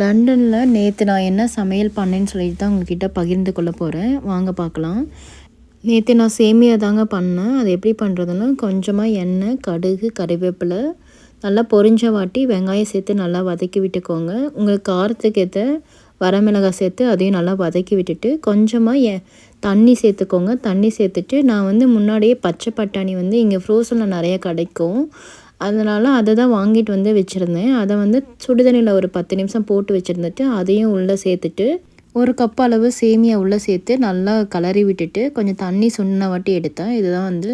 லண்டனில் நேற்று நான் என்ன சமையல் பண்ணேன்னு சொல்லிட்டு தான் உங்ககிட்ட பகிர்ந்து கொள்ள போகிறேன் வாங்க பார்க்கலாம். நேற்று நான் சேமியா தாங்க பண்ணேன். அது எப்படி பண்ணுறதுன்னா கொஞ்சமாக எண்ணெய் கடுகு கறிவேப்பிலை நல்லா பொரிஞ்ச வாட்டி வெங்காயம் சேர்த்து நல்லா வதக்கி விட்டுக்கோங்க. உங்களுக்கு காரத்துக்கு ஏற்ற வரமிளகாய் சேர்த்து அதையும் நல்லா வதக்கி விட்டுட்டு கொஞ்சமாக எ தண்ணி சேர்த்துக்கோங்க. தண்ணி சேர்த்துட்டு நான் வந்து முன்னாடியே பச்சை பட்டாணி வந்து இங்கே ஃப்ரோசனில் நிறைய கிடைக்கும். அதனால் அதை தான் வாங்கிட்டு வந்து வச்சுருந்தேன். அதை வந்து சுடுதண்ணியில் ஒரு பத்து நிமிஷம் போட்டு வச்சுருந்துட்டு அதையும் உள்ளே சேர்த்துட்டு ஒரு கப் அளவு சேமியா உள்ளே சேர்த்து நல்லா கலரி விட்டுட்டு கொஞ்சம் தண்ணி சுண்ண வாட்டி எடுத்தேன். இதுதான் வந்து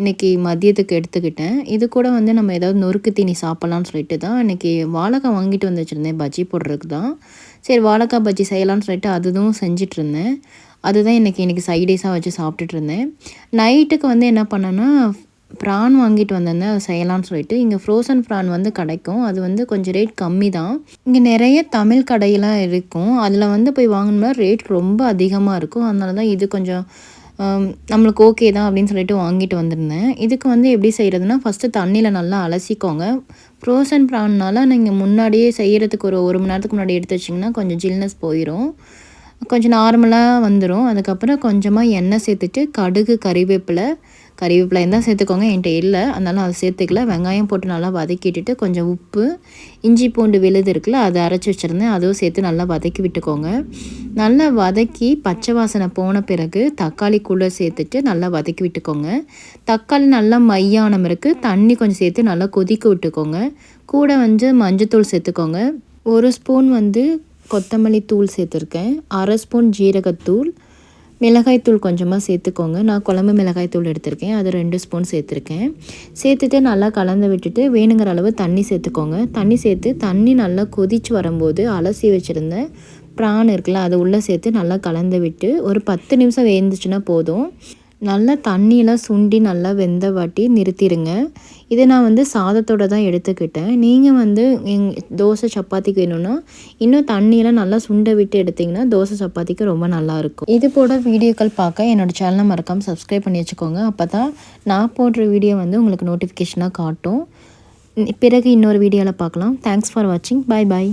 இன்றைக்கி மதியத்துக்கு எடுத்துக்கிட்டேன். இது கூட வந்து நம்ம ஏதாவது நொறுக்கு தீனி சாப்பிட்லான்னு சொல்லிட்டு தான் இன்றைக்கி வாழைக்காய் வாங்கிட்டு வந்து வச்சுருந்தேன். பஜ்ஜி போடுறதுக்கு தான். சரி வாழைக்காய் பஜ்ஜி செய்யலான்னு சொல்லிட்டு அதுவும் செஞ்சிட்ருந்தேன் அதுதான் இன்றைக்கி இன்றைக்கி சைடேஸாக வச்சு சாப்பிட்டுட்டு இருந்தேன். நைட்டுக்கு வந்து என்ன பண்ணேன்னா ப்ரான் வாங்கிட்டு வந்திருந்தேன் அதை செய்யலாம்னு சொல்லிட்டு. இங்கே ஃப்ரோசன் ப்ரான் வந்து கிடைக்கும். அது வந்து கொஞ்சம் ரேட் கம்மி தான் இங்கே நிறைய தமிழ் கடையெல்லாம் இருக்கும். அதில் வந்து போய் வாங்கினோம்னா ரேட் ரொம்ப அதிகமாக இருக்கும். அதனால தான் இது கொஞ்சம் நம்மளுக்கு ஓகே தான் அப்படின்னு சொல்லிட்டு வாங்கிட்டு வந்திருந்தேன். இதுக்கு வந்து எப்படி செய்கிறதுனா ஃபஸ்ட்டு தண்ணியில் நல்லா அலசிக்கோங்க. ஃப்ரோசன் ப்ரான்னால் நீங்கள் முன்னாடியே செய்கிறதுக்கு ஒரு ஒரு மணி நேரத்துக்கு முன்னாடி எடுத்து வச்சிங்கன்னா கொஞ்சம் ஜில்னஸ் போயிடும் கொஞ்சம் நார்மலாக வந்துடும் அதுக்கப்புறம் கொஞ்சமாக எண்ணெய் சேர்த்துட்டு கடுகு கறிவேப்பிலை கறிவேப்பிலை தான் சேர்த்துக்கோங்க. என்கிட்ட இல்லை. அதனால் அதை சேர்த்துக்கல. வெங்காயம் போட்டு நல்லா வதக்கிட்டுட்டு கொஞ்சம் உப்பு இஞ்சி பூண்டு விழுது இருக்குல்ல அதை அரைச்சி வச்சுருந்தேன். அதுவும் சேர்த்து நல்லா வதக்கி விட்டுக்கோங்க. நல்லா வதக்கி பச்சை வாசனை போன பிறகு தக்காளி கூட சேர்த்துட்டு நல்லா வதக்கி விட்டுக்கோங்க. தக்காளி நல்லா மையானம் இருக்குது தண்ணி கொஞ்சம் சேர்த்து நல்லா கொதிக்க விட்டுக்கோங்க. கூட வந்து மஞ்சத்தூள் சேர்த்துக்கோங்க. ஒரு ஸ்பூன் வந்து கொத்தமல்லி தூள் சேர்த்துருக்கேன். அரை ஸ்பூன் ஜீரகத்தூள். மிளகாய்த்தூள் கொஞ்சமாக சேர்த்துக்கோங்க. நான் குழம்பு மிளகாய்த்தூள் எடுத்திருக்கேன். அது ரெண்டு ஸ்பூன் சேர்த்துருக்கேன். சேர்த்துட்டு நல்லா கலந்து விட்டுட்டு வேணுங்கிற அளவு தண்ணி சேர்த்துக்கோங்க. தண்ணி சேர்த்து தண்ணி நல்லா கொதித்து வரும்போது அலசி வச்சுருந்த ப்ரான் இருக்குல்ல அதை உள்ளே சேர்த்து நல்லா கலந்து விட்டு ஒரு பத்து நிமிஷம் வேந்துச்சுன்னா போதும். நல்லா தண்ணியெலாம் சுண்டி நல்லா வெந்த வாட்டி நிறுத்திடுங்க இதை நான் வந்து சாதத்தோடு தான் எடுத்துக்கிட்டேன். நீங்கள் வந்து எங் தோசை சப்பாத்திக்கு வேணும்னா இன்னும் தண்ணியெல்லாம் நல்லா சுண்டை விட்டு எடுத்திங்கன்னா தோசை சப்பாத்திக்கு ரொம்ப நல்லாயிருக்கும் இது போல் வீடியோக்கள் பார்க்க என்னோடய சேனலை மறக்காமல் சப்ஸ்கிரைப் பண்ணி வச்சுக்கோங்க. அப்போ தான் நான் போடுற வீடியோ வந்து உங்களுக்கு நோட்டிஃபிகேஷனாக காட்டும். பிறகு இன்னொரு வீடியோவில் பார்க்கலாம். தேங்க்ஸ் ஃபார் வாட்சிங் பாய் பாய்